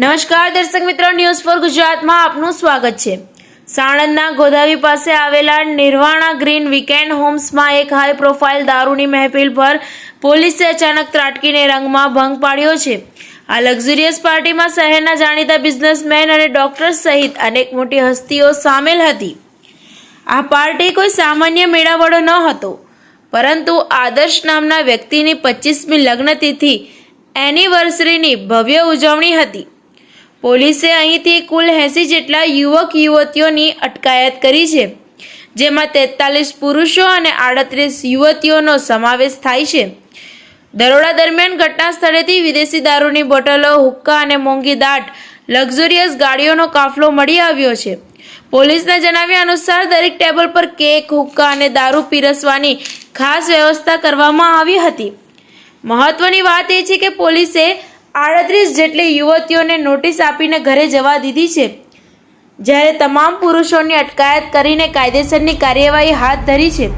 નમસ્કાર, દર્શક મિત્રો ન્યૂઝ ફોર ગુજરાતમાં આપનું સ્વાગત છે. સાણંદના ગોદાવી પાસે આવેલા નિર્વાણા ગ્રીન વીકેન્ડ હોમ્સમાં એક હાઈ પ્રોફાઇલ દારૂની મહેફિલ પર પોલીસે અચાનક ત્રાટકીને રંગમાં ભંગ પાડ્યો છે. આ લક્ઝુરિયસ પાર્ટીમાં શહેરના જાણીતા બિઝનેસમેન અને ડોક્ટર્સ સહિત અનેક મોટી હસ્તીઓ સામેલ હતી. આ પાર્ટી કોઈ સામાન્ય મેળાવડો ન હતો, પરંતુ આદર્શ નામના વ્યક્તિની પચીસમી લગ્નતિથિ એનિવર્સરીની ભવ્ય ઉજવણી હતી. પોલીસે અહીંથી કુલ એંસી જેટલા યુવક, યુવતીઓની અટકાયત કરી છે, જેમાં તેતાલીસ પુરુષો અને આડત્રીસ યુવતીઓનો સમાવેશ થાય છે. દરોડા દરમિયાન ઘટના સ્થળેથી વિદેશી દારૂની બોટલો, હુક્કા અને મોંઘી દાટ, લક્ઝુરિયસ ગાડીઓનો કાફલો મળી આવ્યો છે. પોલીસના જણાવ્યા અનુસાર, દરેક ટેબલ પર કેક, હુક્કા અને દારૂ પીરસવાની ખાસ વ્યવસ્થા કરવામાં આવી હતી. મહત્વની વાત એ છે કે પોલીસે આડત્રીસ જેટલી યુવતીઓને નોટિસ આપીને ઘરે જવા દીધી છે. જ્યારે તમામ પુરુષોની અટકાયત કરીને કાયદેસરની કાર્યવાહી હાથ ધરી છે.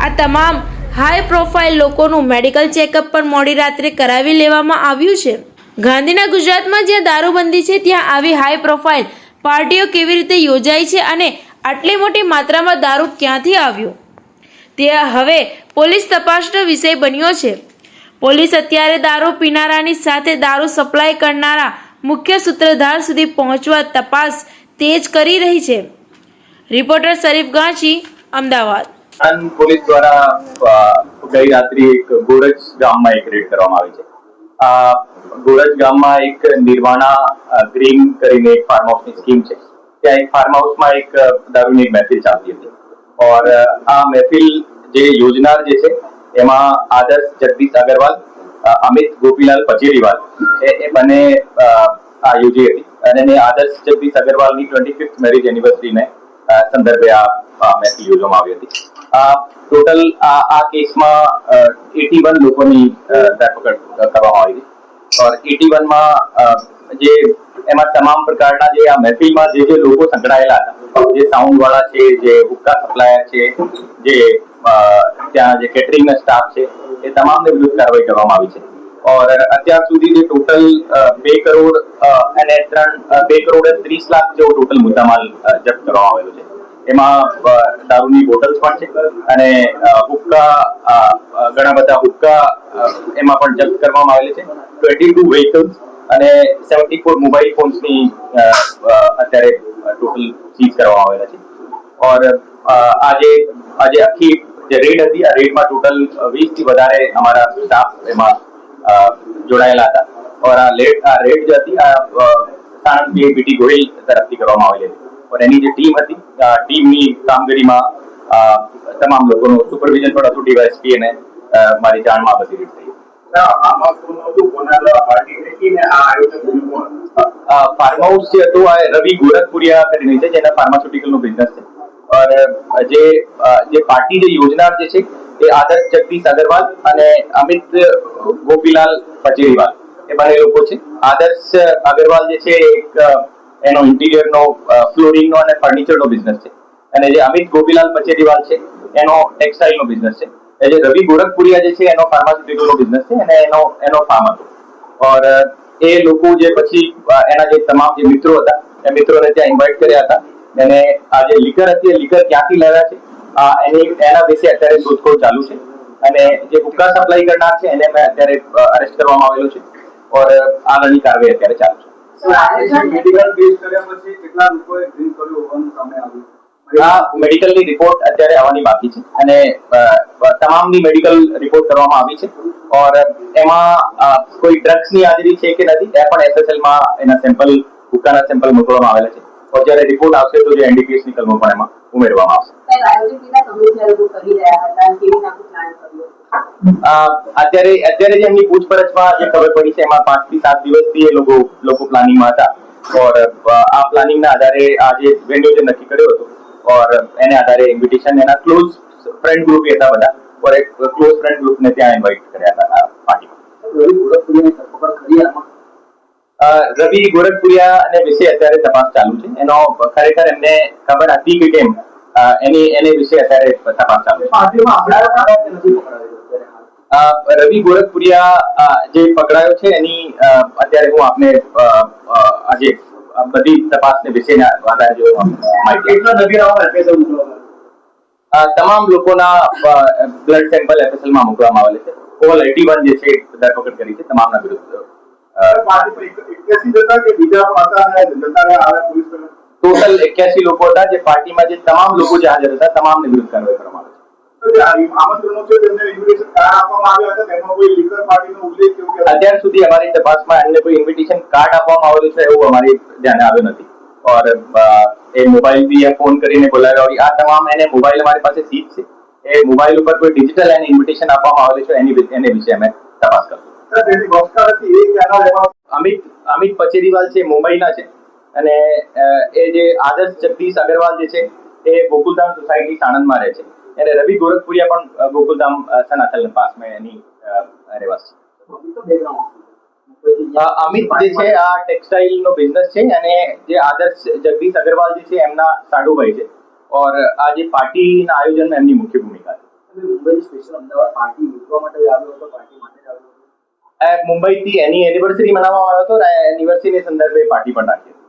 આ તમામ હાઈ પ્રોફાઇલ લોકોનું મેડિકલ ચેકઅપ પણ મોડી રાત્રે કરાવી લેવામાં આવ્યું છે. ગાંધીના ગુજરાતમાં જ્યાં દારૂબંધી છે, ત્યાં આવી હાઈ પ્રોફાઇલ પાર્ટીઓ કેવી રીતે યોજાય છે અને આટલી મોટી માત્રામાં દારૂ ક્યાંથી આવ્યો? તે હવે પોલીસ તપાસનો વિષય બન્યો છે. પોલીસ અત્યારે દારૂ પીનારાની સાથે દારૂ સપ્લાય કરનારા મુખ્ય સૂત્રધાર સુધી પહોંચવા તપાસ તેજ કરી રહી છે. રિપોર્ટર શરીફ ગાંચી, અમદાવાદ. પોલીસ દ્વારા ગઈ રાત્રે એક ગોરજ ગામમાં એક રેડ કરવામાં આવી છે. ગોરજ ગામમાં એક નિર્વાણા ગ્રીન કરીને એક ફાર્મ હાઉસની સ્કીમ છે. ત્યાં એક ફાર્મ હાઉસમાં એક દારૂની મહેફિલ ચાલતી હતી. ઓર આ મહેફિલ જે યોજનાર જે છે એમાં આદર્શ જગદીશ અગરવાલ અમિત ગોપીલાલ પચેરીવાલ એ બંને આ યોજી હતી. અને આદર્શ જગદીશ અગરવાલની ટ્વેન્ટી ફિફ્થ મેરેજ એનિવર્સરીને સંદર્ભે આ મહેફિલ યોજવામાં આવી હતી. આ ટોટલ આ આ કેસમાં એટી વન લોકોની ધરપકડ કરવામાં આવી હતી. ઓર એટી વનમાં જે એમાં તમામ પ્રકારના જે આ મહેફિલમાં જે જે લોકો સંકળાયેલા હતા, જે સાઉન્ડ વાળા છે, જે હુક્કા સપ્લાયર છે, જે ત્યાં જે કેટરિંગના સ્ટાફ છે, એ તમામને વિરુદ્ધ કાર્યવાહી કરવામાં આવી છે. ઓર અત્યાર સુધી જે ટોટલ બે કરોડ અને ત્રણ બે કરોડ ત્રીસ લાખ જેવો ટોટલ મુદ્દામાલ જપ્ત કરવામાં આવેલો છે. એમાં દારૂની બોટલ્સ પણ છે અને હુક્કા ઘણા બધા હુક્કા એમાં પણ જપ્ત કરવામાં આવેલી છે. ટ્વેન્ટી ટુ વ્હીકલ્સ અને સેવન્ટી ફોર મોબાઈલ ફોન્સની અત્યારે ટોટલ સીઝ કરવામાં આવેલા છે. ઓર આજે આજે આખી જે રેડ હતી, આ રેડમાં ટોટલ વીસથી વધારે અમારા સ્ટાફ એમાં જોડાયેલા હતા. ઓર આ લેડ આ રેડ જે હતી, આ સાણંદ બીટી ગોહિલ તરફથી કરવામાં આવેલી હતી. ઓર એની જે ટીમ હતી, આ ટીમની કામગીરીમાં તમામ લોકોનું સુપરવિઝન પણ હતું, ડીવાયએસપી અને મારી જાણમાં બધી રીત. ને ફાર્મ હાઉસ જે હતું, આ રવિ ગોરખપુરિયા કરીને છે જેના ફાર્માસ્યુટિકલ નો બિઝનેસ છે. और જે જે પાર્ટી જે યોજનાર જે છે, એ આદર્શ જગદીશ અગરવાલ અને અમિત ગોપીલાલ પચેરીવાલ એ બંને લોકો છે. આદર્શ અગરવાલ જે છે એક એનો ઇન્ટિરિયરનો ફ્લોરિંગનો અને ફર્નિચર નો બિઝનેસ છે. અને જે અમિત ગોપીલાલ પચેરીવાલ છે, એનો ટેક્સટાઇલ નો બિઝનેસ છે. એ જે રવિ ગોરખપુરિયા જે છે, એનો ફાર્માસ્યુટિકલનો બિઝનેસ છે અને એનો એનો ફાર્મ હતો. ઓર, એ લોકો જે પછી એના જે તમામ જે મિત્રો હતા, એ મિત્રોને ત્યાં ઇન્વાઇટ કર્યા હતા. અને આ જે લીકર હતી, એ લીકર ક્યાંથી લાવ્યા છે? એની, એના વિશે અત્યારે શોધખોળ ચાલુ છે. અને જે હુક્કા સપ્લાય કરનાર છે, એને મેં અત્યારે અરેસ્ટ કરવામાં આવેલો છે. ઓર, આગળની કાર્યવાહી અત્યારે ચાલુ છે. કેટલા લોકોએ ડ્રિંક કર્યું હોવાનું સામે આવ્યું? આ મેડિકલની રિપોર્ટ અત્યારે આવવાની બાકી છે અને તમામની મેડિકલ રિપોર્ટ કરવામાં આવી છે ઓર એમાં કોઈ ડ્રગ્સની હાજરી છે કે નથી એ પણ એસએસએલમાં એના સેમ્પલ હુક્કાના સેમ્પલ મોકલવામાં આવેલા છે. ઓર જ્યારે રિપોર્ટ આવશે તો જે એનડીપીએસની કલમો પણ એમાં ઉમેરવામાં આવશે. અત્યારે અત્યારે જે એમની પૂછપરછમાં જે ખબર પડી છે એમાં પાંચથી સાત દિવસથી એ લોકો લોકો પ્લાનિંગમાં હતા. ઓર આ પ્લાનિંગના આધારે આ જે વેન્યુ જે નક્કી કર્યો હતો ઓર એને આધારે ઇન્વિટેશન એના ક્લોઝ ફ્રેન્ડ ગ્રુપ હતા બધા ઓર એક ક્લોઝ ફ્રેન્ડ ગ્રુપને ત્યાં ઇન્વાઇટ કર્યા હતા પાર્ટીમાં રવિ ગોરખપુરિયા અને વિશે અત્યારે તપાસ ચાલુ છે. એનો ખરેખર એમને ખબર હતી કે કેમ? એની એને વિશે અત્યારે તપાસ ચાલુ છે. રવિ ગોરખપુરિયા જે પકડાયો છે એની અત્યારે હું આપને અ, અ, જે આ બધી તપાસને વિશેના આધારે જો માહિતી કેટલા નબીરાઓ એફએસએલ મોકલવામાં આ તમામ લોકોના બ્લડ સેમ્પલ એફએસએલમાં મૂકવામાં આવેલ છે. ઓલ 81 જે છે ધરપકડ કરી છે તમામના વિરુદ્ધ. એક્યાસી ટોટલ 81 લોકો હતા જે પાર્ટીમાં જે તમામ લોકો જે હાજર હતા તમામને વિરુદ્ધ કાર્યવાહી કરવામાં અત્યાર સુધી અમારી તપાસમાં એમને કોઈ ઇન્વિટેશન કાર્ડ આપવામાં આવેલું છે એવું અમારી ધ્યાને આવ્યું નથી. ઓર એ મોબાઈલથી ફોન કરીને બોલાવ્યા આ તમામ એને મોબાઈલ અમારી પાસે સીટ છે. એ મોબાઈલ ઉપર કોઈ ડિજિટલ એને ઇન્વિટેશન આપવામાં આવેલું છે એની એને વિશે અમે તપાસ કરશું. અમિત અમિત પચેરીવાલ છે મુંબઈના છે. અને એ જે આદર્શ જગદીશ અગરવાલ જે છે એ ગોકુલધામ સોસાયટી સાણંદમાં રહે છે. અને રવિ ગોરખપુરિયા પણ ગોકુલધામ અ, પાસમાં એની રહેવાસી. અમિત જે છે આ ટેક્સટાઇલ નો બિઝનેસ છે અને જે આદર્શ જગદીશ અગરવાલ જે છે એમના સાડુભાઈ છે. ઓર આ જે પાર્ટીના આયોજનમાં એમની મુખ્ય ભૂમિકા છે. મુંબઈ સ્પેશિયલ અમદાવાદ પાર્ટી મૂકવા માટે આવ્યો હતો પાર્ટી માટે આવ્યો હતો મુંબઈથી એની એનિવર્સરી મનાવવામાં આવ્યો હતો એનિવર્સરીની સંદર્ભે પાર્ટી પણ રાખી હતી.